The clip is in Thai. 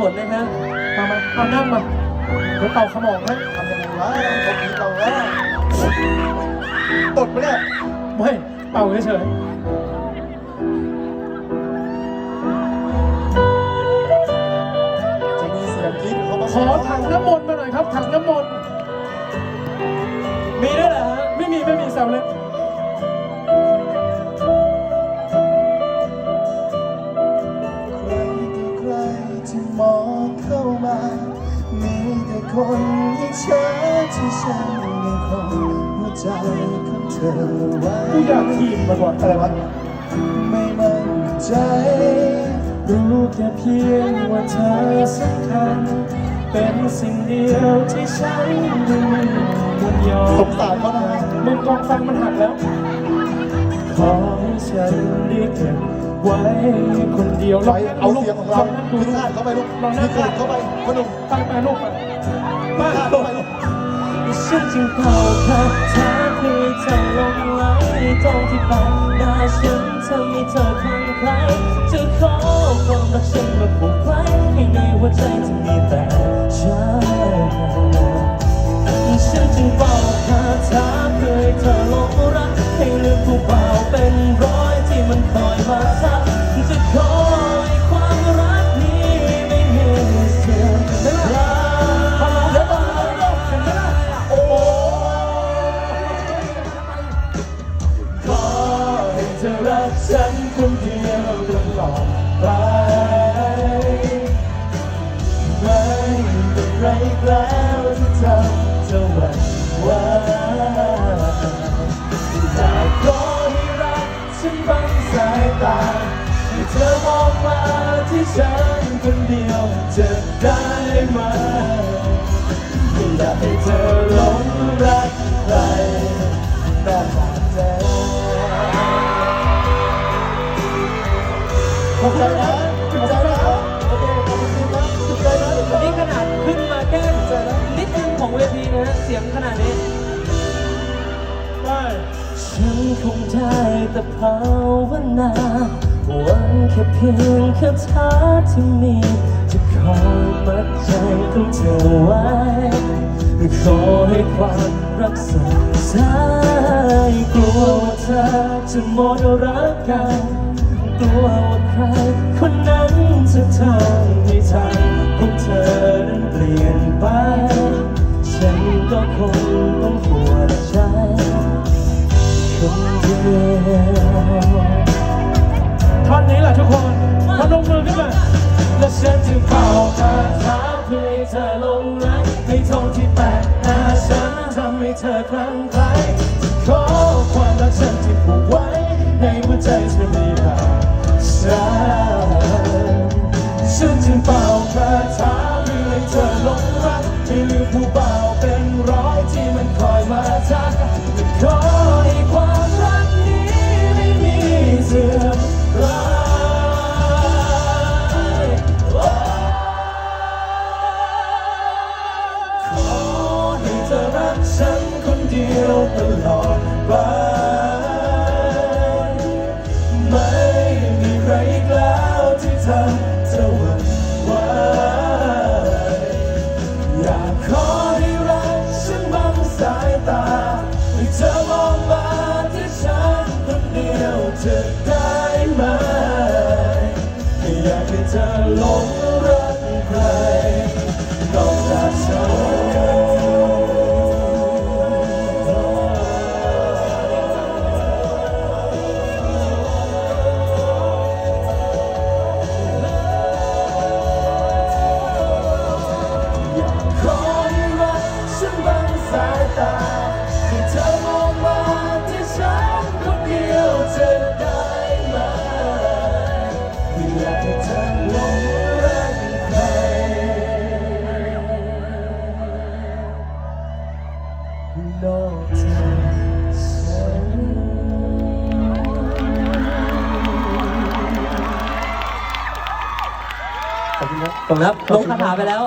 ผลยนะมามาเอานั่งมาเดี๋ยวเป่าขมองนะทำยังไงวะเขาคิดเราแล้วตดไปะเนี่ยไม่เป่าเฉยจะมีเสียงกรี๊ดเขามาๆขอถังน้ำมนต์มา คนยิ่งเช้าที่ฉันยังคงหัวใจของเธอไว้กูอยากทีมมันว่ะอะไรวะไม่มั่นใจรู้แค่เพียงว่าเธอสำคัญ เป็นสิ่งเดียวที่ฉันยังควรยอสมงสารเขานะมึงกองฟังมันหักแล้ว ขอให้ฉันได้เก็บไว้คนเดียวไปเอาเสียงของเราดูพิลูกฆาตเข้าไปลูกลองนั่พิงฆาตเข้าไปพ่อหนุ่มตั้งไปลูกไปพิ มาเข้าไปลูกฉันจึงเผาคาถาเพื่อเธอลงไหลตรงที่ปากหน้าฉันทำให้เธอคลั่งไคล้ เธอรักฉันคนเดียวตลอดไป ไม่เป็นไรแล้ว ได้แต่ภาวนาหวังแค่เพียงคาถาที่มีจะคอยมัดใจของเธอไว้ขอให้ความรักสดใสกลัวว่าเธอจะหมดรักกันกลัวว่าใครคนนั้นจะทำให้ใจของเธอนั้นเปลี่ยนไป ฉันก็คงต้อง ฉันจึงเข้าหาถาเพื่อให้เธอลงรักในทองที่แปลกหน้าฉันทำให้เธอคลั่งไคล้ขอความรักฉันที่ผูกไว้ ในหัวใจเธอมีแต่ฉันฉันจึงเป่าคาถาเพื่อให้เธอลงรักให้ลืมผู้เบาเป็น อย ขอบคุณครับตรงนั้นลงคาถาไปแล้ว